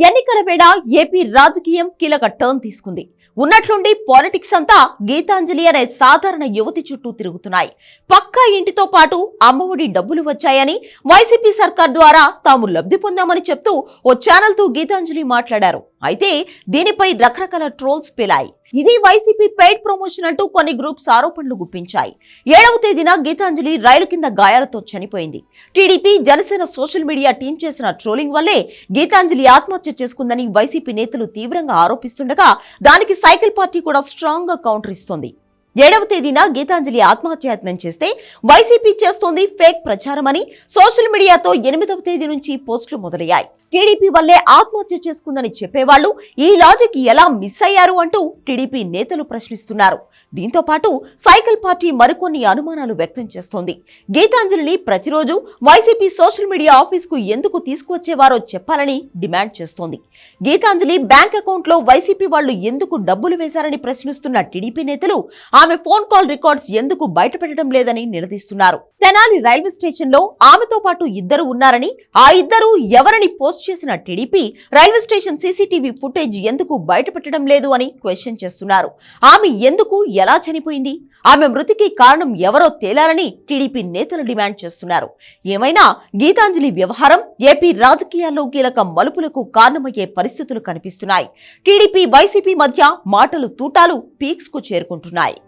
ఎన్నికల వేళ ఏపీ రాజకీయం కీలక టర్న్ తీసుకుంది. ఉన్నట్లుండి పాలిటిక్స్ అంతా గీతాంజలి అనే సాధారణ యువతి చుట్టూ తిరుగుతున్నాయి. పక్కా ఇంటితో పాటు అమ్మఒడి డబ్బులు వచ్చాయని వైసీపీ సర్కార్ ద్వారా తాము లబ్ధి పొందామని చెప్తూ ఓ ఛానల్తో గీతాంజలి మాట్లాడారు. అయితే దీనిపై రకరకాల ట్రోల్స్ పేలాయి. ఇది వైసీపీ పెయిడ్ ప్రమోషన్ అంటూ కొన్ని గ్రూప్స్ ఆరోపణలు గుప్పించాయి. ఏడవ తేదీన గీతాంజలి రైలు కింద గాయాలతో చనిపోయింది. TDP Janasena social media team చేసిన ట్రోలింగ్ వల్లే గీతాంజలి ఆత్మహత్య చేసుకుందని వైసీపీ నేతలు తీవ్రంగా ఆరోపిస్తుండగా దానికి సైకిల్ పార్టీ కూడా స్ట్రాంగ్గా కౌంటర్ ఇస్తోంది. ఏడవ తేదీన గీతాంజలి ఆత్మహత్యాయత్నం చేస్తే వైసీపీ చేస్తోంది ఫేక్ ప్రచారమని సోషల్ మీడియాతో ఎనిమిదవ తేదీ నుంచి పోస్టులు మొదలయ్యాయి. టీడీపీ వల్లే ఆత్మహత్య చేసుకుందని చెప్పేవాళ్ళు ఈ లాజిక్ ఎలా మిస్ అయ్యారు అంటూ టీడీపీ నేతలు ప్రశ్నిస్తున్నారు. దీంతో పాటు సైకిల్ పార్టీ మరికొన్ని అనుమానాలు వ్యక్తం చేస్తోంది. గీతాంజలిని ప్రతిరోజు వైసీపీ సోషల్ మీడియా ఆఫీస్కు ఎందుకు తీసుకువచ్చేవారో చెప్పాలని డిమాండ్ చేస్తోంది. గీతాంజలి బ్యాంక్ అకౌంట్లో వైసీపీ వాళ్ళు ఎందుకు డబ్బులు వేశారని ప్రశ్నిస్తున్న టీడీపీ నేతలు ఆమె ఫోన్ కాల్ రికార్డ్స్ ఎందుకు బయటపెట్టడం లేదని నిలదీస్తున్నారు. తెనాలి రైల్వే స్టేషన్లో ఆమెతో పాటు ఇద్దరు ఉన్నారని ఆ ఇద్దరు ఎవరని పోస్ట్ చేసిన TDP railway station CCTV footage ఎందుకు బయటపెట్టడం లేదు అని క్వశ్చన్ చేస్తున్నారు. ఆమె ఎందుకు ఎలా చనిపోయింది? ఆమె మృతికి కారణం ఎవరో తేలాలని టీడీపీ నేతలు డిమాండ్ చేస్తున్నారు. ఏమైనా గీతాంజలి వ్యవహారం ఏపీ రాజకీయాల్లో కీలక మలుపులకు కారణమయ్యే పరిస్థితులు కనిపిస్తున్నాయి. టీడీపీ వైసీపీ మధ్య మాటలు తూటాలు పీక్స్కు చేరుకుంటున్నాయి.